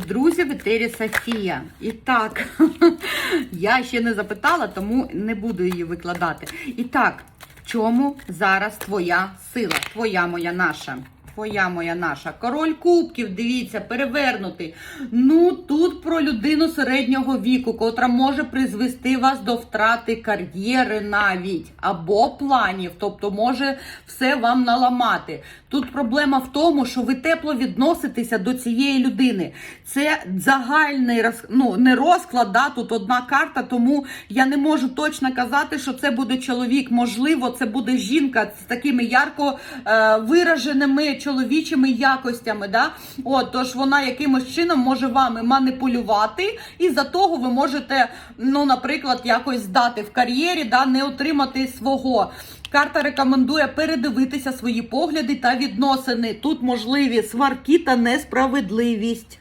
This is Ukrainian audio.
Друзі, в етері Софія. І так, я ще не запитала, тому не буду її викладати. І так, в чому зараз твоя сила? Твоя моя наша. Твоя моя наша. Король кубків, дивіться, перевернутий. Ну, тут про людину середнього віку, котра може призвести вас до втрати кар'єри навіть або планів, тобто може все вам наламати. Тут проблема в тому, що ви тепло відноситеся до цієї людини. Це загальний роз... ну, не розклад, да, тут одна карта, тому я не можу точно казати, що це буде чоловік. Можливо, це буде жінка з такими ярко е, вираженими чоловічими якостями. Да? От, тож вона якимось чином може вами маніпулювати, і за того ви можете, ну, наприклад, якось здати в кар'єрі, да, не отримати свого. Карта рекомендує передивитися свої погляди та відносини. Тут можливі сварки та несправедливість.